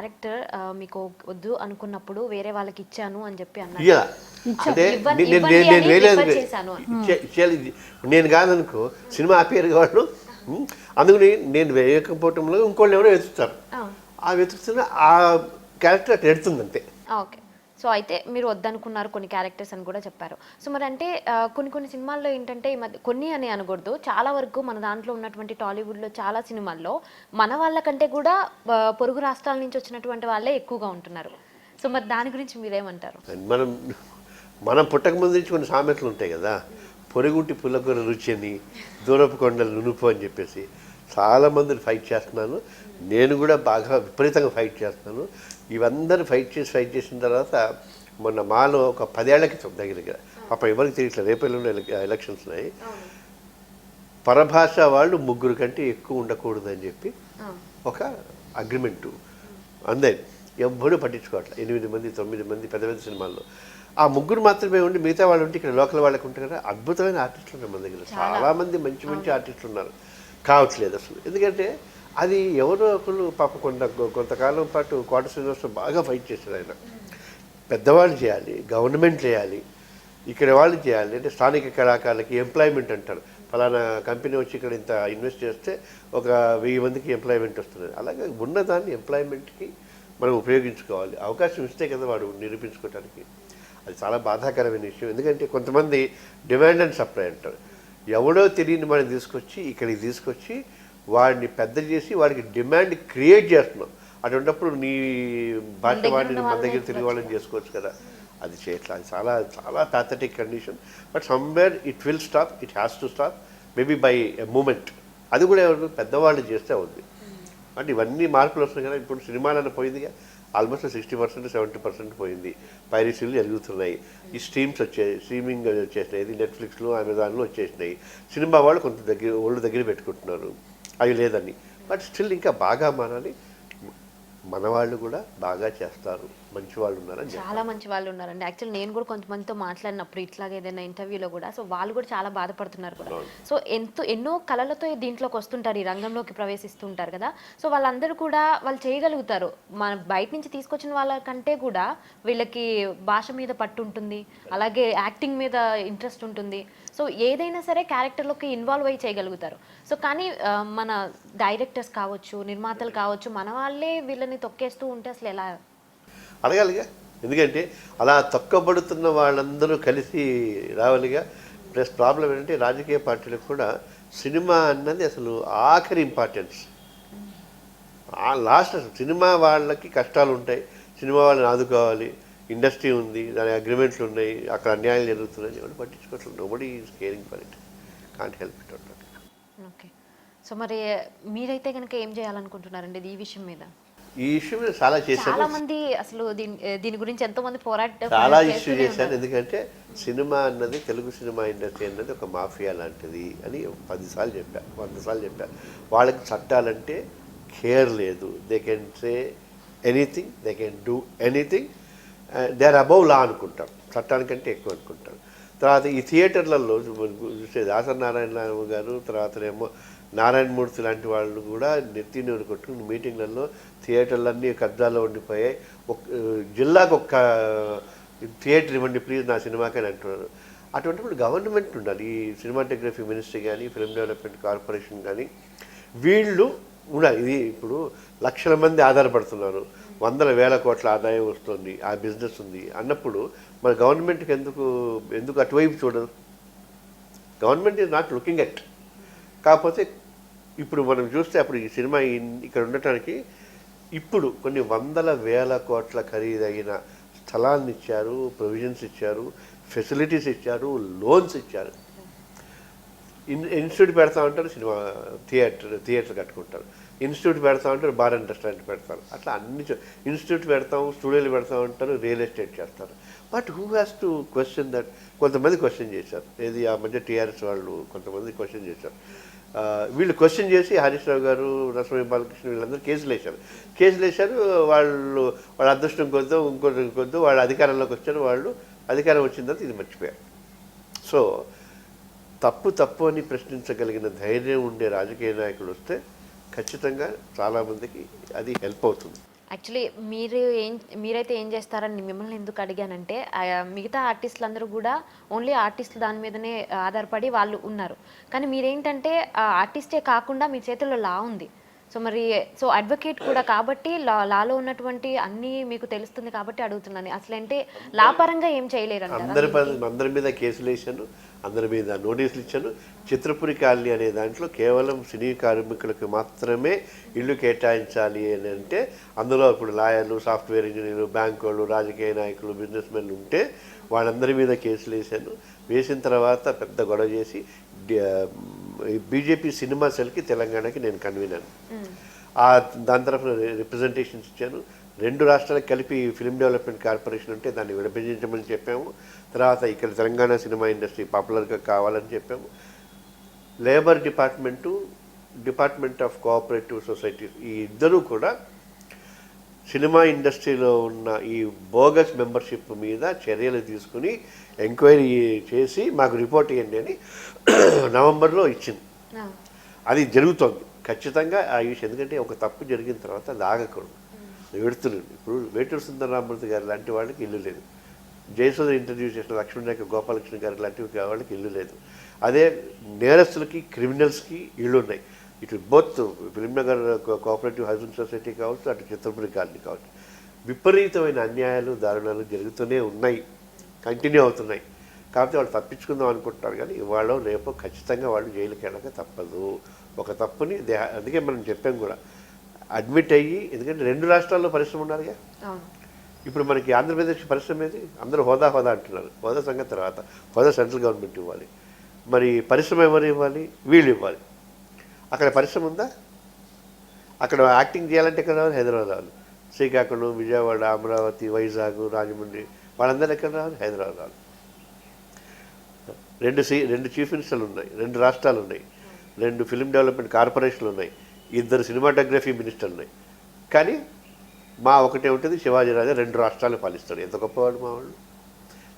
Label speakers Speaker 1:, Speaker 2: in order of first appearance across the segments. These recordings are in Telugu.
Speaker 1: క్యారెక్టర్ మీకు వద్దు అనుకున్నప్పుడు వేరే వాళ్ళకి ఇచ్చాను అని చెప్పి అన్నారు.
Speaker 2: నేను కాదనుకో సినిమా ఆపేరు వాళ్ళు? అందుకని నేను వేయకపోవటంలో ఇంకోళ్ళు ఎవరో వెతుకుతారు.
Speaker 1: ఆ.
Speaker 2: ఆ వెతుకుతున్న ఆ క్యారెక్టర్ అట్లా ఎడుతుంది అంతే.
Speaker 1: ఓకే. సో అయితే మీరు వద్దనుకున్నారు కొన్ని క్యారెక్టర్స్ అని కూడా చెప్పారు. సో మరి అంటే కొన్ని కొన్ని సినిమాల్లో ఏంటంటే ఈ మధ్య కొన్ని అని అనకూడదు. చాలా వరకు మన దాంట్లో ఉన్నటువంటి టాలీవుడ్లో చాలా సినిమాల్లో మన వాళ్ళకంటే కూడా పొరుగు రాష్ట్రాల నుంచి వచ్చినటువంటి వాళ్ళే ఎక్కువగా ఉంటున్నారు. సో మరి దాని గురించి మీరేమంటారు?
Speaker 2: మనం మనం పుట్టక ముందు నుంచి కొన్ని సామెతలు ఉంటాయి కదా. పొరుగుంటి పుల్లకూర రుచి అని దూరపు కొండలు నునుపు అని చెప్పేసి చాలామందిని ఫైట్ చేస్తున్నాను. నేను కూడా బాగా విపరీతంగా ఫైట్ చేస్తున్నాను. ఇవందరూ ఫైట్ చేసి ఫైట్ చేసిన తర్వాత మొన్న మాలో ఒక పదేళ్ళ క్రితం దగ్గర దగ్గర పాప ఎవరికి తెలియట్లేదు రేపు ఎల్లుండి ఎలక్షన్స్ ఉన్నాయి. పరభాష వాళ్ళు ముగ్గురు కంటే ఎక్కువ ఉండకూడదని చెప్పి ఒక అగ్రిమెంటు అందే. ఎవ్వడూ పట్టించుకోవట్లే. ఎనిమిది మంది తొమ్మిది మంది పెద్ద పెద్ద సినిమాల్లో. ఆ ముగ్గురు మాత్రమే ఉండి మిగతా వాళ్ళు ఉంటే ఇక్కడ లోకల్ వాళ్ళకి ఉంటారు కదా అద్భుతమైన ఆర్టిస్టులు ఉన్నారు మన దగ్గర. చాలా. మంది మంచి మంచి ఆర్టిస్టులు ఉన్నారు. కావట్లేదు అసలు. ఎందుకంటే అది ఎవరో ఒకరు పాప కొంత కొంతకాలం పాటు కోట శ్రీనివాసరావు బాగా ఫైట్ చేశారు ఆయన. పెద్దవాళ్ళు చేయాలి గవర్నమెంట్ చేయాలి ఇక్కడ వాళ్ళు చేయాలి. అంటే స్థానిక కళాకారులకి ఎంప్లాయ్మెంట్ అంటారు. ఫలానా కంపెనీ వచ్చి ఇక్కడ ఇంత ఇన్వెస్ట్ చేస్తే ఒక వెయ్యి మందికి ఎంప్లాయ్మెంట్ వస్తుంది. అలాగే ఉన్నదాన్ని ఎంప్లాయ్మెంట్కి మనం ఉపయోగించుకోవాలి. అవకాశం ఇస్తే కదా వాడు నిరూపించుకోవడానికి అది చాలా బాధాకరమైన విషయం. ఎందుకంటే కొంతమంది డిమాండ్ అండ్ సప్లై అంటారు. ఎవడో తెలియని వాడిని తీసుకొచ్చి ఇక్కడికి తీసుకొచ్చి వాడిని పెద్ద చేసి వాడికి డిమాండ్ క్రియేట్ చేస్తున్నాం. అటువంటిప్పుడు నీ భాష వాడిని మన దగ్గర తిరిగి వాళ్ళని చేసుకోవచ్చు కదా. అది చేయట్లా అది చాలా చాలా pathetic condition but somewhere it will stop it has to stop maybe by a moment అది కూడా ఎవరు పెద్దవాళ్ళు చేస్తే ఉంది అంటే ఇవన్నీ మార్పులు వస్తున్నాయి కదా. ఇప్పుడు సినిమాలను పోయిందిగా. Almost sixty percent seventy percent పోయింది. పైరసీలు జరుగుతున్నాయి. ఈ స్ట్రీమ్స్ వచ్చాయి స్ట్రీమింగ్ వచ్చేసినాయి. ఇది నెట్ఫ్లిక్స్లో అమెజాన్లో వచ్చేసినాయి. సినిమా వాళ్ళు కొంత దగ్గర ఒళ్ళు దగ్గర పెట్టుకుంటున్నారు. అవి లేదని బట్ స్టిల్ ఇంకా బాగా మారాలి మనవాళ్ళు కూడా బాగా చేస్తారు. మంచి వాళ్ళు ఉన్నారని.
Speaker 1: చాలా మంచి వాళ్ళు ఉన్నారండి యాక్చువల్ నేను కూడా కొంతమందితో మాట్లాడినప్పుడు ఇట్లాగే ఏదైనా ఇంటర్వ్యూలో కూడా సో వాళ్ళు కూడా చాలా బాధపడుతున్నారు కూడా. సో ఎంతో ఎన్నో కళలతో దీంట్లోకి వస్తుంటారు ఈ రంగంలోకి ప్రవేశిస్తుంటారు కదా. సో వాళ్ళందరూ కూడా వాళ్ళు చేయగలుగుతారు. మన బయట నుంచి తీసుకొచ్చిన వాళ్ళకంటే కూడా వీళ్ళకి భాష మీద పట్టు ఉంటుంది. అలాగే యాక్టింగ్ మీద ఇంట్రెస్ట్ ఉంటుంది. సో ఏదైనా సరే క్యారెక్టర్లోకి ఇన్వాల్వ్ అయ్యి చేయగలుగుతారు. సో కానీ మన డైరెక్టర్స్ కావచ్చు నిర్మాతలు కావచ్చు మన వాళ్ళే వీళ్ళని తొక్కేస్తూ ఉంటే అసలు ఎలా
Speaker 2: అడగాలిగా. ఎందుకంటే అలా తొక్కబడుతున్న వాళ్ళందరూ కలిసి రావాలిగా. ప్లస్ ప్రాబ్లం ఏంటంటే రాజకీయ పార్టీలకు కూడా సినిమా అన్నది అసలు ఆఖరి ఇంపార్టెన్స్ లాస్ట్ అసలు సినిమా వాళ్ళకి కష్టాలు ఉంటాయి. సినిమా వాళ్ళని ఆదుకోవాలి. ఇండస్ట్రీ ఉంది. దాని అగ్రిమెంట్లు ఉన్నాయి. అక్కడ అన్యాయం జరుగుతున్నాయి ఎవరు పట్టించుకోవట్లేదు. Nobody is caring for it can't help it
Speaker 1: okay so మరి మీరైతే కనుక ఏం చేయాలనుకుంటున్నారండి? ఈ విషయం మీద.
Speaker 2: ఈ ఇష్యూ మీద చాలా చేశాను
Speaker 1: చాలా మంది అసలు దీని దీని గురించి ఎంతో మంది పోరాట
Speaker 2: చాలా ఇష్యూ చేశాను. ఎందుకంటే సినిమా అన్నది తెలుగు సినిమా ఇండస్ట్రీ అన్నది ఒక మాఫియా లాంటిది అని పదిసార్లు చెప్పా వంద సార్లు చెప్పా. వాళ్ళకి చట్టాలంటే కేర్ లేదు. They can say anything they can do anything they are above law అనుకుంటారు చట్టానికంటే ఎక్కువ అనుకుంటారు తర్వాత ఈ థియేటర్లలో చూసే దాసనారాయణ గారు తర్వాతనేమో నారాయణమూర్తి లాంటి వాళ్ళు కూడా నెత్తి నూరు కొట్టుకుని మీటింగ్లలో థియేటర్లన్నీ కబ్జాలో ఉండిపోయాయి. ఒక జిల్లాకు ఒక్క థియేటర్ ఇవ్వండి ప్లీజ్ నా సినిమాకని అంటున్నారు. అటువంటిప్పుడు గవర్నమెంట్ ఉండాలి. ఈ సినిమాటోగ్రఫీ మినిస్ట్రీ కానీ ఫిల్మ్ డెవలప్మెంట్ కార్పొరేషన్ కానీ వీళ్ళు ఉండాలి. ఇది ఇప్పుడు లక్షల మంది ఆధారపడుతున్నారు. వందల వేల కోట్ల ఆదాయం వస్తుంది. ఆ బిజినెస్ ఉంది. అన్నప్పుడు మన గవర్నమెంట్కి ఎందుకు ఎందుకు అటువైపు చూడదు government is not looking at. కాకపోతే ఇప్పుడు మనం చూస్తే అప్పుడు ఈ సినిమా ఇక్కడ ఉండటానికి ఇప్పుడు కొన్ని వందల వేల కోట్ల ఖరీదైన స్థలాన్ని ఇచ్చారు ప్రొవిజన్స్ ఇచ్చారు ఫెసిలిటీస్ ఇచ్చారు లోన్స్ ఇచ్చారు. ఇన్ ఇన్స్టిట్యూట్ పెడతా ఉంటారు సినిమా థియేటర్ థియేటర్ కట్టుకుంటారు. ఇన్స్టిట్యూట్ పెడతా ఉంటారు బార్ అండ్ రెస్టారెంట్ పెడతారు. అట్లా అన్ని ఇన్స్టిట్యూట్ పెడతాం స్టూడియోలు పెడతా ఉంటారు రియల్ ఎస్టేట్ చేస్తారు. But who has to question that కొంతమంది క్వశ్చన్ చేశారు. ఏది ఆ మధ్య టీఆర్ఎస్ వాళ్ళు కొంతమంది క్వశ్చన్ చేశారు. వీళ్ళు క్వశ్చన్ చేసి హరీష్ రావు గారు నరసింహ బాలకృష్ణ వీళ్ళందరూ కేసులు వేశారు. కేసులు వేశారు వాళ్ళు వాళ్ళ అదృష్టం కొద్దో ఇంకోటి కొద్దో వాళ్ళ అధికారంలోకి వచ్చారు వాళ్ళు అధికారం వచ్చిన తర్వాత ఇది మర్చిపోయారు. సో తప్పు తప్పు అని ప్రశ్నించగలిగిన ధైర్యం ఉండే రాజకీయ నాయకులు వస్తే ఖచ్చితంగా చాలామందికి అది హెల్ప్ అవుతుంది.
Speaker 1: యాక్చువల్లీ మీరు ఏం మీరైతే ఏం చేస్తారని మిమ్మల్ని ఎందుకు అడిగానంటే మిగతా ఆర్టిస్టులు అందరూ కూడా ఓన్లీ ఆర్టిస్టులు దాని మీదనే ఆధారపడి వాళ్ళు ఉన్నారు. కానీ మీరేంటంటే ఆర్టిస్టే కాకుండా మీ చేతిలో లా ఉంది. సో మరి సో అడ్వకేట్ కూడా కాబట్టి లా లాలో ఉన్నటువంటి అన్నీ మీకు తెలుస్తుంది కాబట్టి అడుగుతున్నాను. అసలు అంటే లా పరంగా ఏం చేయలేరు
Speaker 2: అందరి అందరి మీద కేసులు వేసాను అందరి మీద నోటీసులు ఇచ్చాను. చిత్రపురి కాలనీ అనే దాంట్లో కేవలం సినీ కార్మికులకు మాత్రమే ఇల్లు కేటాయించాలి అని అంటే అందులో ఇప్పుడు లాయర్లు సాఫ్ట్వేర్ ఇంజనీర్లు బ్యాంకు వాళ్ళు రాజకీయ నాయకులు బిజినెస్ మెన్లు ఉంటే వాళ్ళందరి మీద కేసులు వేసాను వేసిన తర్వాత పెద్ద గొడవ చేసి బీజేపీ సినిమా సెల్కి తెలంగాణకి నేను కన్వీనర్. ఆ దాని తరఫున రిప్రజెంటేషన్స్ ఇచ్చాను రెండు రాష్ట్రాలకు కలిపి ఫిల్మ్ డెవలప్మెంట్ కార్పొరేషన్ ఉంటే దాన్ని విభజించమని చెప్పాము. తర్వాత ఇక్కడ తెలంగాణ సినిమా ఇండస్ట్రీ పాపులర్గా కావాలని చెప్పాము. Labour department department of cooperative society ఈ ఇద్దరూ కూడా సినిమా ఇండస్ట్రీలో ఉన్న ఈ బోగస్ మెంబర్షిప్ మీద చర్యలు తీసుకుని ఎంక్వైరీ చేసి మాకు రిపోర్ట్ ఇవ్వండి అని నవంబర్లో ఇచ్చింది. అది జరుగుతోంది. ఖచ్చితంగా ఆ విషయం ఎందుకంటే ఒక తప్పు జరిగిన తర్వాత అది ఆగకూడదు. వెడుతున్నాడు ఇప్పుడు వేటూరు సుందరరామూర్తి గారు లాంటి వాళ్ళకి ఇల్లు లేదు. జయసూద ఇంటర్వ్యూ చేసిన లక్ష్మణ్ గోపాలకృష్ణ గారు లాంటి వాళ్ళకి ఇల్లు లేదు. అదే నేరస్తులకి క్రిమినల్స్కి ఇళ్ళు ఉన్నాయి. ఇటు both Filmnagar cooperative housing society కావచ్చు అటు చిత్రపురి కాలనీ కావచ్చు. విపరీతమైన అన్యాయాలు దారుణాలు జరుగుతూనే ఉన్నాయి. కంటిన్యూ అవుతున్నాయి. కాబట్టి వాళ్ళు తప్పించుకుందాం అనుకుంటున్నారు కానీ ఇవాళ రేపు ఖచ్చితంగా వాళ్ళు జైలుకి వెళ్ళక తప్పదు. ఒక తప్పుని దే అందుకే మనం చెప్పాం కూడా. అడ్మిట్ అయ్యి ఎందుకంటే రెండు రాష్ట్రాల్లో పరిశ్రమ ఉన్నారుగా ఇప్పుడు మనకి ఆంధ్రప్రదేశ్ పరిశ్రమ ఏది? అందరూ హోదా హోదా అంటున్నారు. హోదా సంగతి తర్వాత. హోదా సెంట్రల్ గవర్నమెంట్ ఇవ్వాలి. మరి పరిశ్రమ ఎవరు ఇవ్వాలి? వీళ్ళు ఇవ్వాలి. అక్కడ పరిశ్రమ ఉందా? అక్కడ యాక్టింగ్ చేయాలంటే ఎక్కడ రావాలి? హైదరాబాద్ రావాలి. శ్రీకాకుళం విజయవాడ అమరావతి వైజాగ్ రాజమండ్రి వాళ్ళందరూ ఎక్కడ రావాలి? హైదరాబాద్ రావాలి. రెండు సి రెండు చీఫ్ మినిస్టర్లు ఉన్నాయి రెండు రాష్ట్రాలు ఉన్నాయి రెండు ఫిల్మ్ డెవలప్మెంట్ కార్పొరేషన్లు ఉన్నాయి ఇద్దరు సినిమాటోగ్రఫీ మినిస్టర్లు ఉన్నాయి. కానీ మా ఒకటే ఉంటుంది శివాజీ రాజా రెండు రాష్ట్రాలు పాలిస్తాడు. ఎంత గొప్పవాడు మా వాళ్ళు?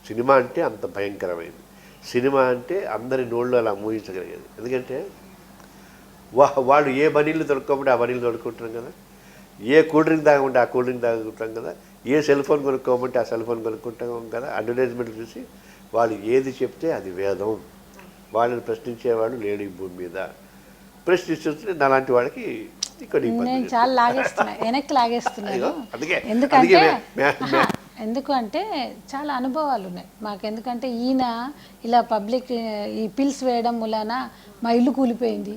Speaker 2: సినిమా అంటే అంత భయంకరమైనది. సినిమా అంటే అందరి నోళ్ళు అలా మూయించగలిగేది. ఎందుకంటే వా వాళ్ళు ఏ బనీళ్ళు దొరకకుండా ఆ బనీళ్ళు దొరుకుంటున్నాం కదా. ఏ కూల్ డ్రింక్ తాగమంటే ఆ కూల్ డ్రింక్ తాగుకుంటాం కదా. ఏ సెల్ ఫోన్ కొనుక్కోమంటే ఆ సెల్ ఫోన్ కొనుక్కుంటాం కదా. అడ్వర్టైజ్మెంట్ చూసి వాళ్ళు ఏది చెప్తే అది వేదం. వాళ్ళని ప్రశ్నించేవాడు లేడు ఈ భూమి మీద. ప్రశ్నిస్తుంటే నాలాంటి వాళ్ళకి ఇక్కడ
Speaker 3: చాలా లాగేస్తున్నా. వెనక్కి లాగేస్తున్నాను
Speaker 2: అందుకే
Speaker 3: ఎందుకంటే ఎందుకు అంటే చాలా అనుభవాలు ఉన్నాయి. మాకు ఎందుకంటే ఈయన ఇలా పబ్లిక్ ఈ పిల్స్ వేయడం మూలాన మా ఇల్లు కూలిపోయింది?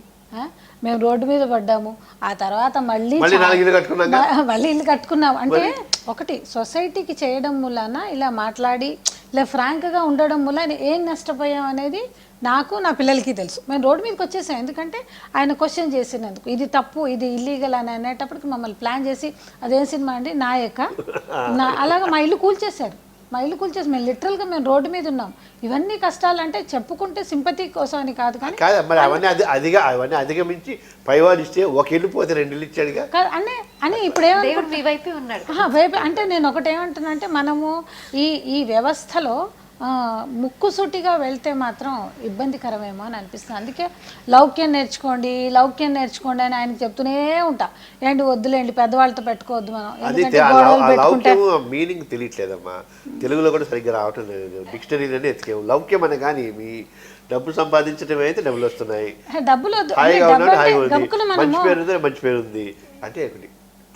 Speaker 3: మేము రోడ్డు మీద పడ్డాము. ఆ తర్వాత మళ్ళీ
Speaker 2: మళ్ళీ ఇల్లు కట్టుకున్నాం
Speaker 3: మ- మళ్ళీ ఇల్లు కట్టుకున్నాం. అంటే ఒకటి సొసైటీకి చేయడం మూలాన ఇలా మాట్లాడి ఇలా ఫ్రాంక్గా ఉండడం మూలాన ఏం నష్టపోయాం అనేది నాకు నా పిల్లలకి తెలుసు. మేము రోడ్డు మీదకి వచ్చేసాం. ఎందుకంటే ఆయన క్వశ్చన్ చేసినందుకు. ఇది తప్పు ఇది ఇల్లీగల్ అని అనేటప్పటికి మమ్మల్ని ప్లాన్ చేసి అదేం సినిమా అండి? నాయక. నా అలాగా మా ఇల్లు కూల్చేశారు. మా ఇల్లు కూల్చేసి మేము లిటరల్గా మేము రోడ్డు మీద ఉన్నాం. ఇవన్నీ కష్టాలు అంటే చెప్పుకుంటే సింపతి కోసం అని కాదు కానీ
Speaker 2: కాదు మరి అవన్నీ అది అదిగా అవన్నీ అధిగమించి పైవాడు ఇస్తే ఒక ఇల్లు పోతే రెండు ఇల్లు ఇచ్చాడుగా.
Speaker 3: కాదు అనే అని ఇప్పుడు
Speaker 1: మీ వైపే ఉన్నాడు.
Speaker 3: వైపు అంటే నేను ఒకటి ఏమంటున్నా అంటే మనము ఈ ఈ వ్యవస్థలో ముక్కుసూటిగా వెళ్తే మాత్రం ఇబ్బందికరమేమో అని అనిపిస్తుంది. అందుకే లౌక్యం నేర్చుకోండి లౌక్యం నేర్చుకోండి అని ఆయనకి చెప్తూనే ఉంటా. ఏంటి వద్దులేండి పెద్దవాళ్ళతో పెట్టుకోవద్దు మనం.
Speaker 2: మీనింగ్ తెలియట్లేదమ్మా. తెలుగులో కూడా సరిగ్గా రావటం లేదు. డిక్షనరీలోనే ఎతికేము. లౌక్యం అనే కానీ మీ డబ్బు సంపాదించడం అయితే డబ్బులు వస్తున్నాయి.
Speaker 3: డబ్బులు
Speaker 2: మంచి పేరు ఉంది మంచి పేరు ఉంది. అంటే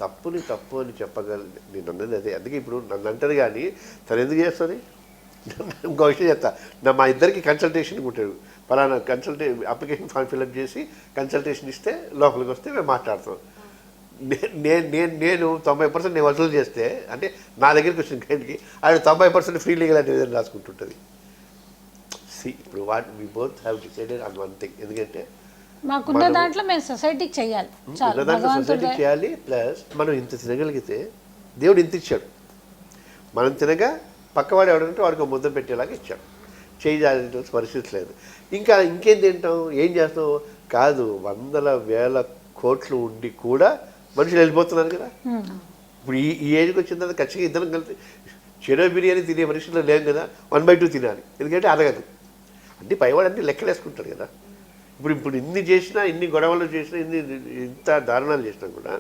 Speaker 2: తప్పుని తప్పు అని చెప్పగల నేను అన్నది అదే. అందుకే ఇప్పుడు నన్ను అంటారు కానీ తను ఎందుకు చేస్తుంది? ఇంకో విషయం చెప్తా. నా మా ఇద్దరికి కన్సల్టేషన్ ఉంటాడు. ఫలానా consult application form fill up చేసి కన్సల్టేషన్ ఇస్తే లోపలికి వస్తే మేము మాట్లాడతాం. నేను నేను నేను తొంభై పర్సెంట్ నేను వసూలు చేస్తే అంటే నా దగ్గరికి వచ్చిన క్లయింట్కి ఆయన తొంభై పర్సెంట్ ఫ్రీ లీగల్ అనేది రాసుకుంటుంటుంది. సి ఇప్పుడు what we both have decided on one thing ఎందుకంటే
Speaker 3: మాకున్న దాంట్లో మేము సొసైటీకి చెయ్యాలి చాలు
Speaker 2: ఉన్నదాంట్లో
Speaker 3: భగవంతుడు.
Speaker 2: సొసైటీ చేయాలి ప్లస్ మనం ఇంత తినగలిగితే దేవుడు ఇంత ఇచ్చాడు. మనం తినగా పక్కవాడు ఎవడంటే వాడికి ఒక ముద్ద పెట్టేలాగా ఇచ్చాడు. చేయి జారిన పరిస్థితి లేదు ఇంకా ఇంకేం తింటాం? ఏం చేస్తాం? కాదు వందల వేల కోట్లు ఉండి కూడా మనుషులు వెళ్ళిపోతున్నారు కదా. ఇప్పుడు ఈ ఈ ఏజ్కి వచ్చిన తర్వాత ఖచ్చితంగా ఇద్దరం కలిసి చెరో బిర్యానీ తినే పరిస్థితిలో లేం కదా. వన్ బై టూ తినాలి. ఎందుకంటే అరగదు. అంటే పైవాడు అన్ని లెక్కలేసుకుంటాడు కదా. ఇప్పుడు ఇప్పుడు ఇన్ని చేసినా ఇన్ని గొడవలు చేసినా ఇన్ని ఇంత దారుణాలు చేసినా కూడా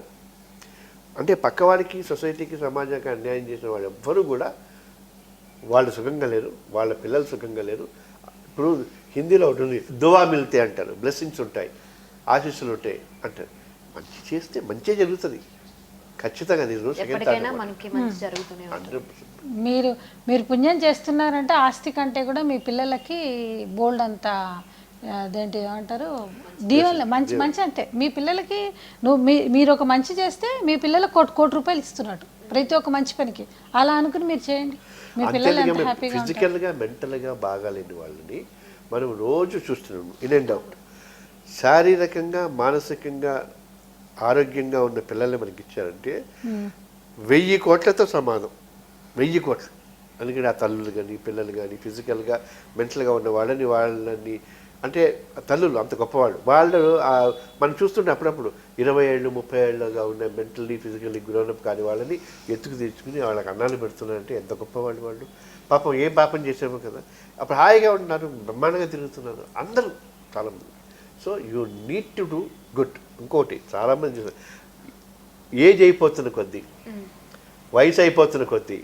Speaker 2: అంటే పక్కవాడికి సొసైటీకి సమాజానికి అన్యాయం చేసిన వాళ్ళు ఎవ్వరూ కూడా వాళ్ళు సుఖంగా లేరు వాళ్ళ పిల్లలు సుఖంగా లేరు. ఇప్పుడు హిందీలో ఒకటి ఉంది దువా మిల్తే అంటారు బ్లెస్సింగ్స్ ఉంటాయి ఆశీస్సులు ఉంటాయి అంటారు. మంచి చేస్తే మంచి జరుగుతుంది. ఖచ్చితంగా నేను
Speaker 1: ఎప్పటికైనా మనకి మంచి జరుగుతూనే ఉంటుంది.
Speaker 2: Hundred percent.
Speaker 3: మీరు మీరు పుణ్యం చేస్తున్నారంటే ఆస్తి కంటే కూడా మీ పిల్లలకి బోల్డ్ అంత అదేంటి ఏమంటారు దీవెనలు మంచి మంచి అంతే. మీ పిల్లలకి నువ్వు మీ మీరు ఒక మంచి చేస్తే మీ పిల్లలకు కోటి కోటి రూపాయలు ఇస్తున్నట్టు ప్రతి ఒక్క మంచి పనికి. అలా అనుకుని మీరు చేయండి. ఉంటారు?
Speaker 2: ఫిజికల్గా మెంటల్గా బాగాలేని వాళ్ళని మనం రోజు చూస్తున్నాము ఇన్ అండ్ అవుట్ శారీరకంగా మానసికంగా ఆరోగ్యంగా ఉన్న పిల్లల్ని మనకి ఇచ్చారంటే వెయ్యి కోట్లతో సమానం. వెయ్యి కోట్లు. అందుకని ఆ తల్లులు కానీ పిల్లలు కానీ ఫిజికల్గా మెంటల్గా ఉన్న వాళ్ళని వాళ్ళని అంటే తల్లులు అంత గొప్పవాళ్ళు. వాళ్ళు మనం చూస్తుంటే అప్పుడప్పుడు ఇరవై ఏళ్ళు ముప్పై ఏళ్ళుగా ఉన్న మెంటల్లీ ఫిజికల్లీ గ్రోనప్ కాని వాళ్ళని ఎత్తుకు తెచ్చుకుని వాళ్ళకి అన్నాలు పెడుతున్నారంటే ఎంత గొప్పవాళ్ళు వాళ్ళు. పాపం ఏం పాపం చేసామో కదా. అప్పుడు హాయిగా ఉంటున్నారు బ్రహ్మాండంగా తిరుగుతున్నారు అందరూ చాలామంది. So you need to do good. ఇంకోటి చాలామంది. ఏజ్ అయిపోతున్న కొద్దీ వయసు అయిపోతున్న కొద్దీ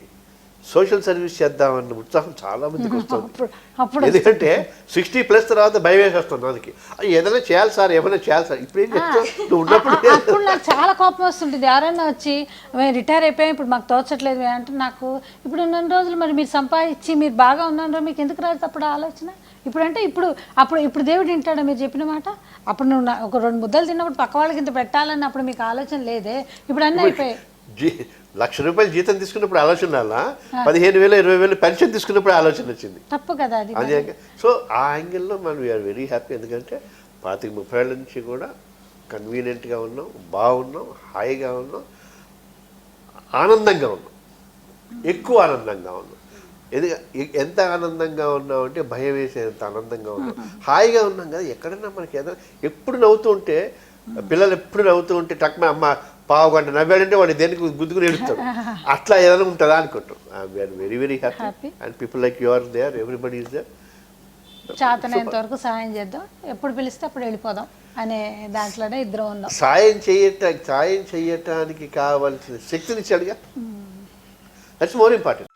Speaker 2: సోషల్ సర్వీస్ చేద్దామన్న ఉత్సాహం చాలా మందికి వస్తుంది. ఎందుకంటే సిక్స్టీ ప్లస్ తర్వాత భయం వేసేస్తుంది దానికి. ఏదైనా చేయాలి సార్ ఏమైనా చేయాలి సార్. ఇప్పుడు ఏం చేస్తావు నువ్వు ఉన్నప్పుడు
Speaker 3: అప్పుడు నాకు చాలా కోపం వస్తుంటుంది. ఎవరైనా వచ్చి మేము రిటైర్ అయిపోయాం ఇప్పుడు మాకు తోచట్లేదు అంటే నాకు ఇప్పుడు ఉన్న రోజులు మరి మీరు సంపాదించి మీరు బాగా ఉన్నారో? మీకు ఎందుకు రాదు? అప్పుడు ఆలోచన. ఇప్పుడు అంటే ఇప్పుడు అప్పుడు ఇప్పుడు దేవుడు వింటాడా మీరు చెప్పిన మాట. అప్పుడు నువ్వు ఒక రెండు ముద్దలు తిన్నప్పుడు పక్క వాళ్ళకి ఇంత పెట్టాలని అప్పుడు మీకు ఆలోచన లేదే. ఇప్పుడు అన్నీ అయిపోయాయి.
Speaker 2: లక్ష రూపాయలు జీతం తీసుకున్నప్పుడు ఆలోచన పదిహేను వేలు ఇరవై వేలు పెన్షన్ తీసుకున్నప్పుడు ఆలోచన వచ్చింది.
Speaker 3: తప్పు కదా అది
Speaker 2: సో ఆ యాంగిల్లో మనం వీఆర్ వెరీ హ్యాపీ. ఎందుకంటే పాతిక ముప్పై ఏళ్ళ నుంచి కూడా కన్వీనియంట్గా ఉన్నాం బాగున్నాం హాయిగా ఉన్నాం ఆనందంగా ఉన్నాం. ఎక్కువ ఆనందంగా ఉన్నాం. ఎందుకు ఎ- ఎంత ఆనందంగా ఉన్నాం అంటే భయం వేసేంత ఆనందంగా ఉన్నాం. హాయిగా ఉన్నాం కదా ఎక్కడైనా మనకి ఏదైనా ఎప్పుడు నవ్వుతూ ఉంటే పిల్లలు ఎప్పుడు నవ్వుతూ ఉంటే టక్మ అమ్మ పావు గంట నవ్వాడంటే వాడు దేనికి గుద్దుకుని ఎడుతాడు అట్లా ఏదైనా ఉంటుందా అనుకుంటాం. We are very very happy. And people like you are there everybody is there
Speaker 3: చేతనైనంత వరకు సహాయం చేద్దాం. ఎప్పుడు పిలిస్తే అప్పుడు వెళ్ళిపోదాం అనే దాంట్లోనే ఇద్దరం ఉన్నాం.
Speaker 2: సాయం చేయట సాయం చేయటానికి కావాల్సిన శక్తినిచ్చాడుగా దట్స్ మోర్ ఇంపార్టెంట్